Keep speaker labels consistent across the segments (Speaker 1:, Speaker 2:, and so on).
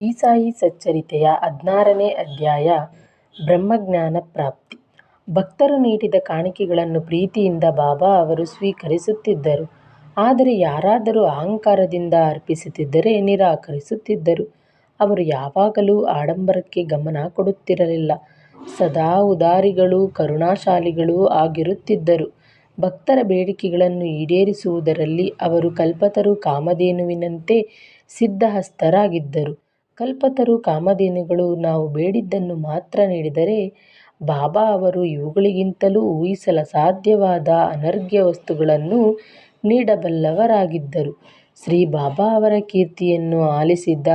Speaker 1: ಶ್ರೀ ಸಾಯಿ ಸಚ್ಚರಿತೆಯ ಹದಿನಾರನೇ ಅಧ್ಯಾಯ ಬ್ರಹ್ಮಜ್ಞಾನ ಪ್ರಾಪ್ತಿ ಭಕ್ತರು ನೀಡಿದ ಕಾಣಿಕೆಗಳನ್ನು ಪ್ರೀತಿಯಿಂದ ಬಾಬಾ ಅವರು ಸ್ವೀಕರಿಸುತ್ತಿದ್ದರು. ಆದರೆ ಯಾರಾದರೂ ಅಹಂಕಾರದಿಂದ ಅರ್ಪಿಸುತ್ತಿದ್ದರೆ ನಿರಾಕರಿಸುತ್ತಿದ್ದರು. ಅವರು ಯಾವಾಗಲೂ ಆಡಂಬರಕ್ಕೆ ಗಮನ ಕೊಡುತ್ತಿರಲಿಲ್ಲ. ಸದಾ ಉದಾರಿಗಳೂ ಕರುಣಾಶಾಲಿಗಳೂ ಆಗಿರುತ್ತಿದ್ದರು. ಭಕ್ತರ ಬೇಡಿಕೆಗಳನ್ನು ಈಡೇರಿಸುವುದರಲ್ಲಿ ಅವರು ಕಲ್ಪತರು ಕಾಮಧೇನುವಿನಂತೆ ಸಿದ್ಧಹಸ್ತರಾಗಿದ್ದರು. ಕಲ್ಪತರು ಕಾಮಧೇನುಗಳು ನಾವು ಬೇಡಿದ್ದನ್ನು ಮಾತ್ರ ನೀಡಿದರೆ ಬಾಬಾ ಅವರು ಇವುಗಳಿಗಿಂತಲೂ ಊಹಿಸಲಸಾಧ್ಯವಾದ ಅನರ್ಘ್ಯ ವಸ್ತುಗಳನ್ನು ನೀಡಬಲ್ಲವರಾಗಿದ್ದರು. ಶ್ರೀ ಬಾಬಾ ಅವರ ಕೀರ್ತಿಯನ್ನು ಆಲಿಸಿದ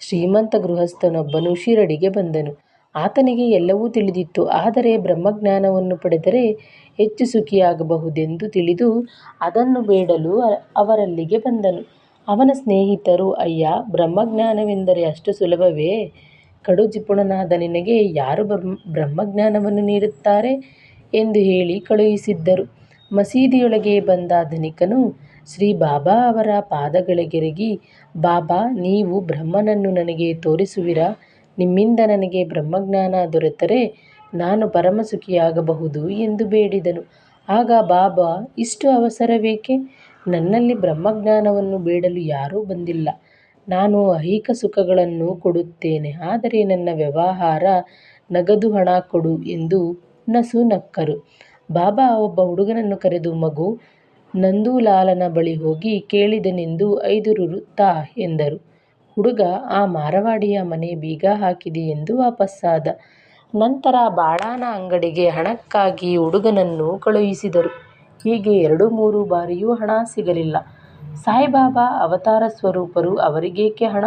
Speaker 1: ಶ್ರೀಮಂತ ಗೃಹಸ್ಥನೊಬ್ಬನು ಶಿರಡಿಗೆ ಬಂದನು. ಆತನಿಗೆ ಎಲ್ಲವೂ ತಿಳಿದಿತ್ತು. ಆದರೆ ಬ್ರಹ್ಮಜ್ಞಾನವನ್ನು ಪಡೆದರೆ ಹೆಚ್ಚು ಸುಖಿಯಾಗಬಹುದೆಂದು ತಿಳಿದು ಅದನ್ನು ಬೇಡಲು ಅವರಲ್ಲಿಗೆ ಬಂದನು. ಅವನ ಸ್ನೇಹಿತರು, ಅಯ್ಯ, ಬ್ರಹ್ಮಜ್ಞಾನವೆಂದರೆ ಅಷ್ಟು ಸುಲಭವೇ? ಕಡು ಜಿಪುಣನಾದ ನಿನಗೆ ಯಾರು ಬ್ರಹ್ಮಜ್ಞಾನವನ್ನು ನೀಡುತ್ತಾರೆ? ಎಂದು ಹೇಳಿ ಕಳುಹಿಸಿದ್ದರು. ಮಸೀದಿಯೊಳಗೆ ಬಂದ ಧನಿಕನು, ಶ್ರೀ ಬಾಬಾ ಅವರ ಪಾದಗಳಿಗೆರಗಿ, ಬಾಬಾ, ನೀವು ಬ್ರಹ್ಮನನ್ನು ನನಗೆ ತೋರಿಸುವಿರಾ? ನಿಮ್ಮಿಂದ ನನಗೆ ಬ್ರಹ್ಮಜ್ಞಾನ ದೊರೆತರೆ, ನಾನು ಪರಮಸುಖಿಯಾಗಬಹುದು ಎಂದು ಬೇಡಿದನು. ಆಗ ಬಾಬಾ, ಇಷ್ಟು ಅವಸರವೇಕೆ? ನನ್ನಲ್ಲಿ ಬ್ರಹ್ಮಜ್ಞಾನವನ್ನು ಬೇಡಲು ಯಾರೂ ಬಂದಿಲ್ಲ. ನಾನು ಅಹಿಕ ಸುಖಗಳನ್ನು ಕೊಡುತ್ತೇನೆ, ಆದರೆ ನನ್ನ ವ್ಯವಹಾರ ನಗದು ಹಣ ಕೊಡು ಎಂದು ನಸು ನಕ್ಕರು. ಬಾಬಾ ಒಬ್ಬ ಹುಡುಗನನ್ನು ಕರೆದು, ಮಗು, ನಂದೂಲಾಲನ ಬಳಿ ಹೋಗಿ ಕೇಳಿದನೆಂದು ಐದು ತಾ ಎಂದರು. ಹುಡುಗ, ಆ ಮಾರವಾಡಿಯ ಮನೆ ಬೀಗ ಹಾಕಿದೆ ಎಂದು ವಾಪಸ್ಸಾದ. ನಂತರ ಬಾಳಾನ ಅಂಗಡಿಗೆ ಹಣಕ್ಕಾಗಿ ಹುಡುಗನನ್ನು ಕಳುಹಿಸಿದರು. ಹೀಗೆ ಎರಡು ಮೂರು ಬಾರಿಯೂ ಹಣ ಸಿಗಲಿಲ್ಲ. ಸಾಯಿಬಾಬಾ ಅವತಾರ ಸ್ವರೂಪರು ಅವರಿಗೇಕೆ ಹಣ?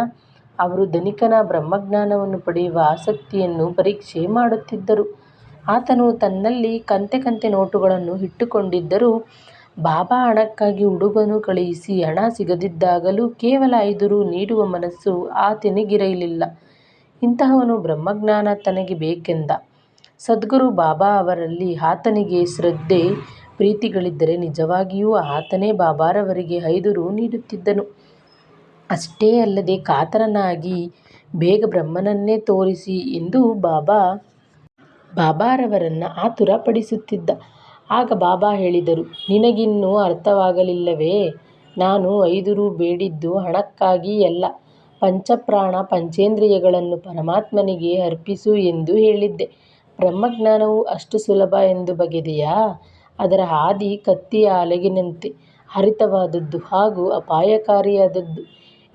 Speaker 1: ಅವರು ಧನಿಕನ ಬ್ರಹ್ಮಜ್ಞಾನವನ್ನು ಪಡೆಯುವ ಆಸಕ್ತಿಯನ್ನು ಪರೀಕ್ಷೆ ಮಾಡುತ್ತಿದ್ದರು. ಆತನು ತನ್ನಲ್ಲಿ ಕಂತೆ ಕಂತೆ ನೋಟುಗಳನ್ನು ಇಟ್ಟುಕೊಂಡಿದ್ದರೂ, ಬಾಬಾ ಹಣಕ್ಕಾಗಿ ಹುಡುಗನು ಕಳುಹಿಸಿ ಹಣ ಸಿಗದಿದ್ದಾಗಲೂ ಕೇವಲ ಐದುರು ನೀಡುವ ಮನಸ್ಸು ಆತನಿಗಿರಲಿಲ್ಲ. ಇಂತಹವನು ಬ್ರಹ್ಮಜ್ಞಾನ ತನಗೆ ಬೇಕೆಂದ. ಸದ್ಗುರು ಬಾಬಾ ಅವರಲ್ಲಿ ಆತನಿಗೆ ಶ್ರದ್ಧೆ ಪ್ರೀತಿಗಳಿದ್ದರೆ ನಿಜವಾಗಿಯೂ ಆತನೇ ಬಾಬಾರವರಿಗೆ ಐದು ರೂ ನೀಡುತ್ತಿದ್ದನು. ಅಷ್ಟೇ ಅಲ್ಲದೆ ಕಾತರನಾಗಿ ಬೇಗ ಬ್ರಹ್ಮನನ್ನೇ ತೋರಿಸಿ ಎಂದು ಬಾಬಾ, ಬಾಬಾರವರನ್ನು ಆತುರಪಡಿಸುತ್ತಿದ್ದ ಆಗ ಬಾಬಾ ಹೇಳಿದರು, ನಿನಗಿನ್ನೂ ಅರ್ಥವಾಗಲಿಲ್ಲವೇ? ನಾನು ಐದು ರೂ ಬೇಡಿದ್ದು ಹಣಕ್ಕಾಗಿ ಅಲ್ಲ ಪಂಚಪ್ರಾಣ ಪಂಚೇಂದ್ರಿಯಗಳನ್ನು ಪರಮಾತ್ಮನಿಗೆ ಅರ್ಪಿಸು ಎಂದು ಹೇಳಿದ್ದೆ. ಬ್ರಹ್ಮಜ್ಞಾನವು ಅಷ್ಟು ಸುಲಭ ಎಂದು ಬಗೆದೆಯಾ? ಅದರ ಹಾದಿ ಕತ್ತಿಯ ಅಲಗಿನಂತೆ ಹರಿತವಾದದ್ದು ಹಾಗೂ ಅಪಾಯಕಾರಿಯಾದದ್ದು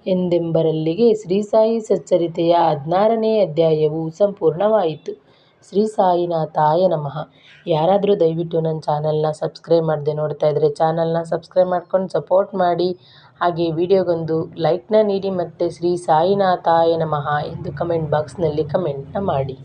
Speaker 1: ಎಂದೆಂಬರಲ್ಲಿಗೆ ಶ್ರೀ ಸಾಯಿ ಸಚ್ಚರಿತೆಯ ಹದಿನಾರನೇ ಅಧ್ಯಾಯವು ಸಂಪೂರ್ಣವಾಯಿತು. ಶ್ರೀ ಸಾಯಿನಾಥಾಯ ನಮಃ ಯಾರಾದರೂ ದಯವಿಟ್ಟು ನನ್ನ ಚಾನಲ್ನ ಸಬ್ಸ್ಕ್ರೈಬ್ ಮಾಡದೆ ನೋಡ್ತಾ ಇದ್ದರೆ ಚಾನಲ್ನ ಸಬ್ಸ್ಕ್ರೈಬ್ ಮಾಡ್ಕೊಂಡು ಸಪೋರ್ಟ್ ಮಾಡಿ ಹಾಗೆ ವಿಡಿಯೋಗೊಂದು ಲೈಕ್ನ ನೀಡಿ ಮತ್ತೆ ಶ್ರೀ ಸಾಯಿನಾಥಾಯ ನಮಃ ಎಂದು ಕಮೆಂಟ್ ಬಾಕ್ಸ್ನಲ್ಲಿ ಕಮೆಂಟ್ನ ಮಾಡಿ.